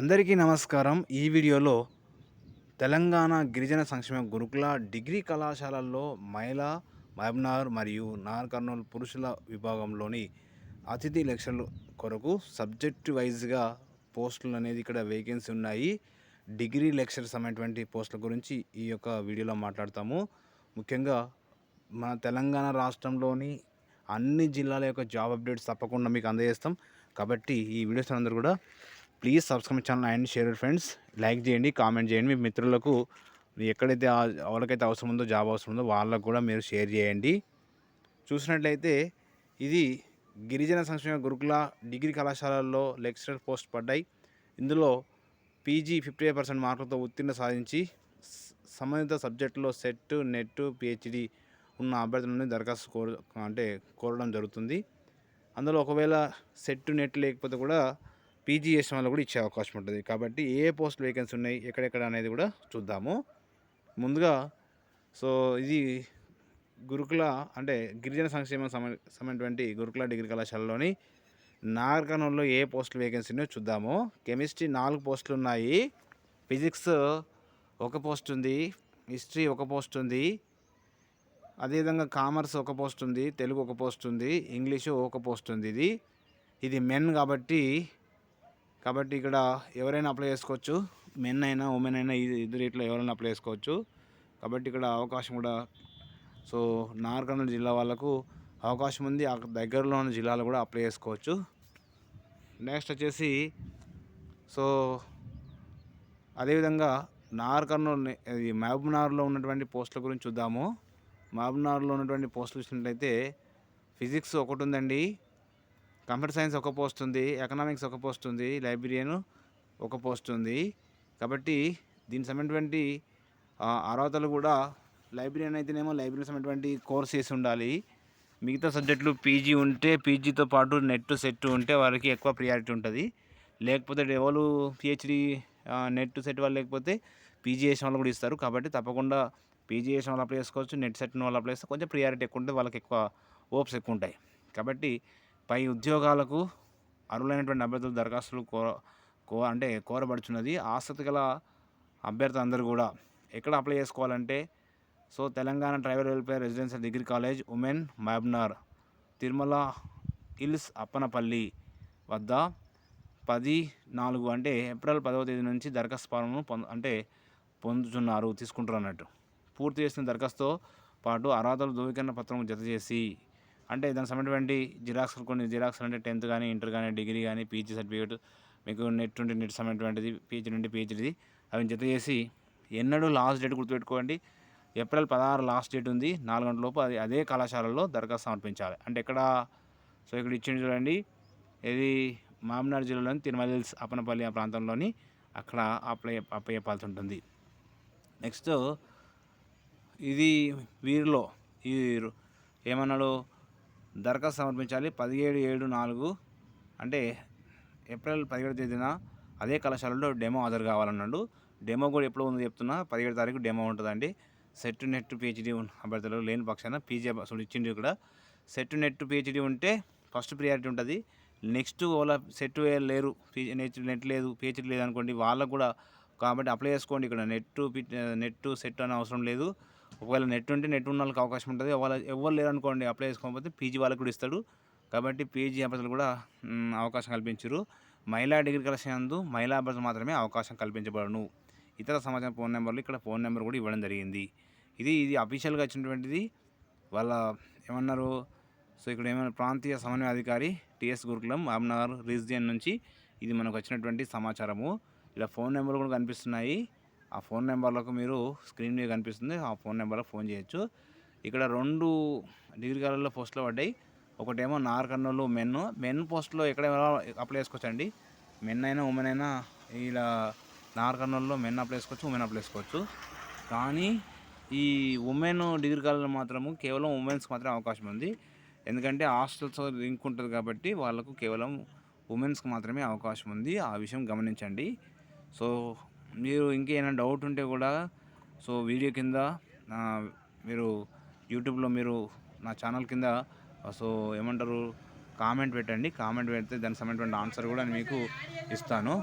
అందరికీ నమస్కారం. ఈ వీడియోలో తెలంగాణ గిరిజన సంక్షేమ గురుకుల డిగ్రీ కళాశాలల్లో మహిళా మహబ్నార్ మరియు నార్ కర్నూలు పురుషుల విభాగంలోని అతిథి లెక్చర్ల కొరకు సబ్జెక్ట్ వైజ్గా పోస్టులు అనేది ఇక్కడ వేకెన్సీ ఉన్నాయి. డిగ్రీ లెక్చర్స్ అనేటువంటి పోస్టుల గురించి ఈ యొక్క వీడియోలో మాట్లాడతాము. ముఖ్యంగా మన తెలంగాణ రాష్ట్రంలోని అన్ని జిల్లాల యొక్క జాబ్ అప్డేట్స్ తప్పకుండా మీకు అందజేస్తాం. కాబట్టి ఈ వీడియోస్ అందరూ కూడా please subscribe channel and share friends like చేయండి కామెంట్ చేయండి. మీ మిత్రులకు ఎక్కడైతే ఎవరికైతే అవసరం ఉందో జాబ్ అవసరం ఉందో వాళ్ళకు కూడా మీరు షేర్ చేయండి. చూసినట్లయితే ఇది గిరిజన సంక్షేమ గురుకుల డిగ్రీ కళాశాలల్లో లెక్చరర్ పోస్ట్ పడ్డాయి. ఇందులో పీజీ ఫిఫ్టీ ఫైవ్ పర్సెంట్ మార్కులతో ఉత్తీర్ణ సాధించి సంబంధిత సబ్జెక్టులో సెట్ నెట్ పిహెచ్డి ఉన్న అభ్యర్థులని దరఖాస్తు కోరు అంటే కోరడం జరుగుతుంది. అందులో ఒకవేళ సెట్ నెట్ లేకపోతే కూడా పీజీ వాళ్ళు కూడా ఇచ్చే అవకాశం ఉంటుంది. కాబట్టి ఏ పోస్ట్ వేకెన్సీ ఉన్నాయి ఎక్కడెక్కడ అనేది కూడా చూద్దాము. ముందుగా సో ఇది గురుకుల అంటే గిరిజన సంక్షేమం సమ గురుకుల డిగ్రీ కళాశాలలోని నాగర్కర్నూలులో ఏ పోస్టులు వేకెన్సీనో చూద్దాము. కెమిస్ట్రీ నాలుగు పోస్టులు ఉన్నాయి. ఫిజిక్స్ ఒక పోస్ట్ ఉంది. హిస్టరీ ఒక పోస్ట్ ఉంది. అదేవిధంగా కామర్స్ ఒక పోస్ట్ ఉంది. తెలుగు ఒక పోస్ట్ ఉంది. ఇంగ్లీషు ఒక పోస్ట్ ఉంది. ఇది ఇది మెన్ కాబట్టి కాబట్టి ఇక్కడ ఎవరైనా అప్లై చేసుకోవచ్చు. మెన్ అయినా ఉమెన్ అయినా ఇది ఇద్దరు ఇట్లా ఎవరైనా అప్లై చేసుకోవచ్చు. కాబట్టి ఇక్కడ అవకాశం కూడా సో నార్కర్నూలు జిల్లా వాళ్ళకు అవకాశం ఉంది. దగ్గరలో ఉన్న జిల్లాలో కూడా అప్లై చేసుకోవచ్చు. నెక్స్ట్ వచ్చేసి సో అదేవిధంగా నార్ కర్నూలు ఇది మహబూబ్నగర్లో ఉన్నటువంటి పోస్టుల గురించి చూద్దాము. మహబూబ్నగర్లో ఉన్నటువంటి పోస్టులు చూసినట్లయితే ఫిజిక్స్ ఒకటి ఉందండి. కంప్యూటర్ సైన్స్ ఒక పోస్ట్ ఉంది ఎకనామిక్స్ ఒక పోస్ట్ ఉంది లైబ్రరియన్ ఒక పోస్ట్ ఉంది. కాబట్టి దీనికి సంబంధించినటువంటి అర్హతలు కూడా లైబ్రరీ అయితేనేమో లైబ్రరీ సంబంధించినటువంటి కోర్స్ చేసి ఉండాలి. మిగతా సబ్జెక్టులు పీజీ ఉంటే పీజీతో పాటు నెట్ సెట్ ఉంటే వారికి ఎక్కువ ప్రియారిటీ ఉంటుంది. లేకపోతే ఎవరు పిహెచ్డి నెట్ సెట్ వాళ్ళు లేకపోతే పీజీ చేసిన వాళ్ళు కూడా ఇస్తారు. కాబట్టి తప్పకుండా పీజీ చేసిన వాళ్ళు అప్లై చేసుకోవచ్చు నెట్ సెట్ వాళ్ళు అప్లై చేస్తే కొంచెం ప్రియారిటీ ఎక్కువ ఉంటుంది వాళ్ళకి ఎక్కువ ఓప్స్ ఎక్కువ ఉంటాయి. కాబట్టి పై ఉద్యోగాలకు అర్హులైనటువంటి అభ్యర్థులు దరఖాస్తులు కో కో అంటే కోరబడుచున్నది. ఆసక్తి గల అభ్యర్థులు అందరూ కూడా ఎక్కడ అప్లై చేసుకోవాలంటే so Telangana tribal welfare residential degree college women Mahabubnagar Tirumala hills Appanapalli వద్ద పది నాలుగు అంటే ఏప్రిల్ పదవ తేదీ నుంచి దరఖాస్తు ఫారంను పొంద అంటే పొందుతున్నారు తీసుకుంటారు అన్నట్టు. పూర్తి చేసిన దరఖాస్తుతో పాటు అర్హతలు ధృవీకరణ పత్రం జత చేసి అంటే దానికి సంబంధించినటువంటి జిరాక్స్ కొన్ని జిరాక్స్ అంటే టెన్త్ కానీ ఇంటర్ కానీ డిగ్రీ కానీ పీజీ సర్టిఫికేట్ మీకు నెట్ నుండి నెట్ సంబంధించినటువంటిది పీజీ నుండి పీహెచ్డీది అవి జత చేసి ఎన్నడూ లాస్ట్ డేట్ గుర్తుపెట్టుకోండి. ఏప్రిల్ పదహారు లాస్ట్ డేట్ ఉంది. నాలుగు గంటల లోపు అది అదే కళాశాలలో దరఖాస్తు సమర్పించాలి. అంటే ఇక్కడ సో ఇక్కడ ఇచ్చింది చూడండి. ఇది మామనాడు జిల్లాలోని తిరుమల అప్పనపల్లి ఆ ప్రాంతంలోని అక్కడ అప్లై అప్లై చెప్పాల్సి ఉంటుంది నెక్స్ట్ ఇది వీరిలో ఈ ఏమన్నాడు? దరఖాస్తు సమర్పించాలి. పదిహేడు ఏడు నాలుగు అంటే ఏప్రిల్ పదిహేడు తేదీన అదే కళాశాలలో డెమో హాజరు కావాలన్నాడు. డెమో కూడా ఎప్పుడు ఉందో చెప్తున్నా. పదిహేడు తారీఖు డెమో ఉంటుందండి. సెట్ నెట్ పిహెచ్డి అభ్యర్థులు లేని పక్షాన పీజీ అసలు ఇచ్చింది ఇక్కడ సెట్ నెట్ పిహెచ్డి ఉంటే ఫస్ట్ ప్రియారిటీ ఉంటుంది. నెక్స్ట్ వాళ్ళ సెట్ లేరు. పీజీ నెట్ నెట్ లేదు పిహెచ్డి లేదు అనుకోండి వాళ్ళకు కూడా కాబట్టి అప్లై చేసుకోండి ఇక్కడ. నెట్ నెట్ సెట్ అనే అవసరం లేదు. ఒకవేళ నెట్ ఉంటే నెట్ ఉన్న వాళ్ళకి అవకాశం ఉంటుంది. వాళ్ళ ఎవరు లేరు అనుకోండి అప్లై చేసుకోకపోతే పీజీ వాళ్ళకి కూడా ఇస్తాడు. కాబట్టి పీజీ అభ్యర్థులు కూడా అవకాశం కల్పించారు. మహిళా డిగ్రీ కళాశాల నందు మహిళా అభ్యర్థులు మాత్రమే అవకాశం కల్పించబడను. ఇతర సమాచారం ఫోన్ నెంబర్లు ఇక్కడ ఫోన్ నెంబర్ కూడా ఇవ్వడం జరిగింది. ఇది ఇది అఫీషియల్గా వచ్చినటువంటిది. వాళ్ళ ఏమన్నారు? సో ఇక్కడ ఏమైనా ప్రాంతీయ సమన్వయ అధికారి టిఎస్ గురుకులం ఆమ్నగర్ రీజియన్ నుంచి ఇది మనకు వచ్చినటువంటి సమాచారము. ఇలా ఫోన్ నెంబర్లు కూడా కనిపిస్తున్నాయి. ఆ ఫోన్ నెంబర్లకు మీరు స్క్రీన్ మీద కనిపిస్తుంది ఆ ఫోన్ నెంబర్లకు ఫోన్ చేయొచ్చు. ఇక్కడ రెండు డిగ్రీ కాలేజ్లో పోస్టులు పడ్డాయి. ఒకటేమో నార్ కర్నూలు మెన్ మెన్ పోస్ట్లో ఎక్కడ అప్లై చేసుకోవచ్చండి? మెన్ అయినా ఉమెన్ అయినా ఇలా నార్ కర్నూలులో మెన్ అప్లై చేసుకోవచ్చు ఉమెన్ అప్లై చేసుకోవచ్చు. కానీ ఈ ఉమెన్ డిగ్రీ కాలేజ్ మాత్రము కేవలం ఉమెన్స్కి మాత్రమే అవకాశం ఉంది. ఎందుకంటే హాస్టల్స్ లింక్ ఉంటుంది కాబట్టి వాళ్ళకు కేవలం ఉమెన్స్కి మాత్రమే అవకాశం ఉంది. ఆ విషయం గమనించండి. సో మీరు ఇంకేమైనా డౌట్ ఉంటే కూడా సో వీడియో కింద మీరు యూట్యూబ్లో మీరు నా ఛానల్ కింద సో ఏమంటారు కామెంట్ పెట్టండి. కామెంట్ పెడితే దానికి సంబంధించిన ఆన్సర్ కూడా నేను మీకు ఇస్తాను.